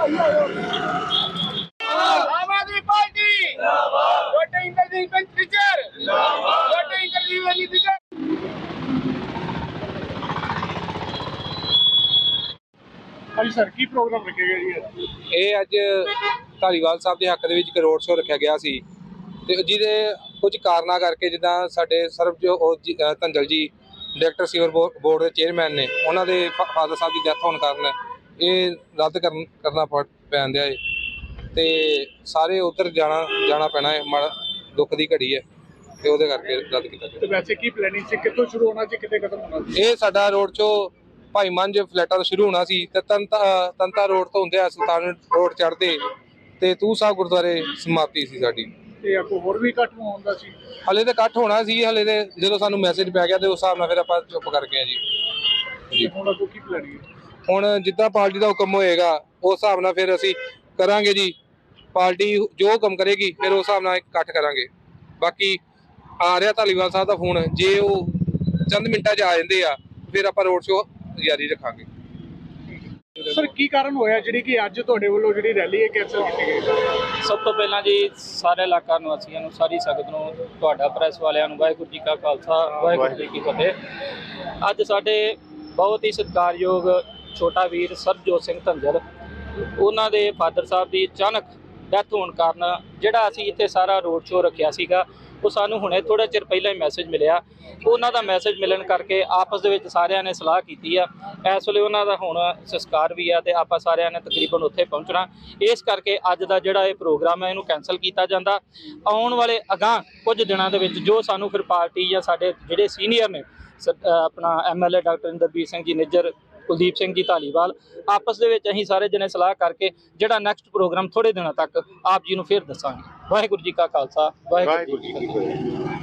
Aam Aadmi party. ਜਿੰਦਾਬਾਦ। ਛੋਟੇ intelligent teacher ਜਿੰਦਾਬਾਦ। ਛੋਟੇ ਇੰਟੈਲੀਜੈਂਟ ਟੀਚਰ ਹਾਂਜੀ ਸਰ ਕੀ ਪ੍ਰੋਗਰਾਮ ਰੱਖਿਆ ਗਿਆ ਜੀ ਅੱਜ? ਇਹ ਅੱਜ ਧਾਲੀਵਾਲ ਸਾਹਿਬ ਦੇ ਹੱਕ ਦੇ ਵਿੱਚ ਇੱਕ ਰੋਡ ਸ਼ੋਅ ਰੱਖਿਆ ਗਿਆ ਸੀ। ਤੇ ਜਿਹਦੇ ਕੁਝ ਕਾਰਨਾਂ ਕਰਕੇ ਜਿੱਦਾਂ ਸਾਡੇ Sarabjot Dhanjal ji director sewer board ਦੇ ਚੇਅਰਮੈਨ ਨੇ ਉਹਨਾਂ ਦੇ ਫਾਦਰ ਸਾਹਿਬ ਦੀ ਡੈਥ ਹੋਣ ਕਾਰਨ ਇਹ ਰੱਦ ਕਰਨ ਕਰਨਾ ਪੈਣ ਦਿਆ ਏ। ਤੇ ਸਾਰੇ ਉਧਰ ਜਾਣਾ ਜਾਣਾ ਪੈਣਾ ਹੈ ਮਾੜਾ ਦੁੱਖ ਦੀ ਘੜੀ ਹੈ ਤੇ ਉਹਦੇ ਕਰਕੇ ਰੱਦ ਕੀਤਾ ਗਿਆ। ਤੇ ਵੈਸੇ ਕੀ ਪਲੈਨਿੰਗ ਸੀ? ਕਿੱਥੋਂ ਸ਼ੁਰੂ ਹੋਣਾ ਸੀ? ਕਿੱਥੇ ਖਤਮ ਹੋਣਾ ਸੀ? ਇਹ ਸਾਡਾ ਰੋਡ ਸ਼ੋਅ ਭਾਈ ਮੰਝ ਫਲੈਟਾਂ ਤੋਂ ਸ਼ੁਰੂ ਹੋਣਾ ਸੀ। ਤੇ ਤੰਤਾ ਤੰਤਾ ਰੋਡ ਤੋਂ ਹੁੰਦੇ ਆ ਸੁਲਤਾਨ ਰੋਡ ਚੜ੍ਹਦੇ। ਤੇ ਤੂ ਸਾਹਿਬ ਗੁਰਦੁਆਰੇ ਸਮਾਪਤੀ ਸੀ ਸਾਡੀ। ਤੇ ਆਪੋ ਹੋਰ ਵੀ ਘੱਟ ਹੋਣ ਸੀ? ਹਲੇ ਤੇ ਇਕੱਠ ਹੋਣਾ ਸੀ ਹਲੇ ਤੇ ਜਦੋਂ ਸਾਨੂੰ ਮੈਸੇਜ ਪੈ ਗਿਆ ਤੇ ਉਸ ਹਿਸਾਬ ਨਾਲ ਫਿਰ ਆਪਾਂ ਚੁੱਪ ਕਰ ਗਏ ਜੀ। ਤੇ ਹੁਣ ਅੱਗੋਂ ਕੀ ਪਲੈਨਿੰਗ ਹੈ? ਹੁਣ ਜਿੱਦਾਂ ਪਾਰਟੀ ਦਾ ਹੁਕਮ ਹੋਏਗਾ ਉਸ ਹਿਸਾਬ ਨਾਲ ਫਿਰ ਅਸੀਂ ਕਰਾਂਗੇ ਜੀ। ਪਾਰਟੀ ਜੋ ਹੁਕਮ ਕਰੇਗੀ ਫਿਰ ਉਸ ਹਿਸਾਬ ਨਾਲ ਇਕੱਠ ਕਰਾਂਗੇ। ਬਾਕੀ ਆ ਰਿਹਾ ਧਾਲੀਵਾਲ ਸਾਹਿਬ ਦਾ ਫੋਨ ਜੇ ਉਹ ਚੰਦ ਮਿੰਟਾਂ 'ਚ ਆ ਜਾਂਦੇ ਆ ਫਿਰ ਆਪਾਂ ਰੋਡ ਸ਼ੋਅ ਜਾਰੀ ਰੱਖਾਂਗੇ। ਸਰ ਕੀ ਕਾਰਨ ਹੋਇਆ? ਜਿਹੜੀ ਕਿ ਅੱਜ ਤੁਹਾਡੇ ਵੱਲੋਂ ਜਿਹੜੀ ਰੈਲੀ ਹੈ ਕੈਂਸਲ ਕੀਤੀ ਗਈ ਸਭ ਤੋਂ ਪਹਿਲਾਂ ਜੀ ਸਾਰੇ ਇਲਾਕਾ ਨਿਵਾਸੀਆਂ ਨੂੰ ਸਾਰੀ ਸੰਗਤ ਨੂੰ ਤੁਹਾਡਾ ਪ੍ਰੈਸ ਵਾਲਿਆਂ ਨੂੰ ਵਾਹਿਗੁਰੂ ਜੀ ਕਾ ਖਾਲਸਾ ਵਾਹਿਗੁਰੂ ਜੀ ਕੀ ਫਤਿਹ। ਅੱਜ ਸਾਡੇ ਬਹੁਤ ਹੀ ਸਤਿਕਾਰਯੋਗ ਛੋਟਾ ਵੀਰ ਸਰਬਜੋਤ ਸਿੰਘ ਧੰਜਲ, ਉਹਨਾਂ ਦੇ ਫਾਦਰ ਸਾਹਿਬ ਦੀ ਅਚਾਨਕ ਡੈਥ ਹੋਣ ਕਾਰਨ ਜਿਹੜਾ ਅਸੀਂ ਇੱਥੇ ਸਾਰਾ ਰੋਡ ਸ਼ੋਅ ਰੱਖਿਆ ਸੀਗਾ, ਉਹ ਸਾਨੂੰ ਹੁਣੇ ਥੋੜਾ ਚਿਰ ਪਹਿਲਾਂ ਹੀ ਮੈਸੇਜ ਮਿਲਿਆ। ਉਹਨਾਂ ਦਾ ਮੈਸੇਜ ਮਿਲਣ ਕਰਕੇ ਆਪਸ ਦੇ ਵਿੱਚ ਸਾਰਿਆਂ ਨੇ ਸਲਾਹ ਕੀਤੀ ਆ। ਇਸ ਵੇਲੇ ਉਹਨਾਂ ਦਾ ਹੁਣ ਸੰਸਕਾਰ ਵੀ ਆ ਤੇ ਆਪਾਂ ਸਾਰਿਆਂ ਨੇ ਤਕਰੀਬਨ ਉੱਥੇ ਪਹੁੰਚਣਾ। ਇਸ ਕਰਕੇ ਅੱਜ ਦਾ ਜਿਹੜਾ ਇਹ ਪ੍ਰੋਗਰਾਮ ਹੈ ਇਹਨੂੰ ਕੈਨਸਲ ਕੀਤਾ ਜਾਂਦਾ। ਆਉਣ ਵਾਲੇ ਅਗਾਂਹ ਕੁਝ ਦਿਨਾਂ ਦੇ ਵਿੱਚ ਜੋ ਸਾਨੂੰ ਫਿਰ ਪਾਰਟੀ ਜਾਂ ਸਾਡੇ ਜਿਹੜੇ ਸੀਨੀਅਰ ਨੇ ਸ- ਅਹ, ਆਪਣਾ ਐਮਐਲਏ ਡਾਕਟਰ ਇੰਦਰਬੀਰ ਸਿੰਘ ਜੀ, ਨਿੱਜਰ ਕੁਲਦੀਪ ਸਿੰਘ ਜੀ ਧਾਲੀਵਾਲ। ਆਪਸ ਦੇ ਵਿੱਚ ਅਸੀਂ ਸਾਰੇ ਜਣੇ ਸਲਾਹ ਕਰਕੇ ਜਿਹੜਾ ਨੈਕਸਟ ਪ੍ਰੋਗਰਾਮ ਥੋੜੇ ਦਿਨਾਂ ਤੱਕ ਆਪ ਜੀ ਨੂੰ ਫਿਰ ਦੱਸਾਂਗੇ। ਵਾਹਿਗੁਰੂ ਜੀ ਕਾ ਖਾਲਸਾ ਵਾਹਿਗੁਰੂ ਜੀ ਕੀ ਫਤਿਹ।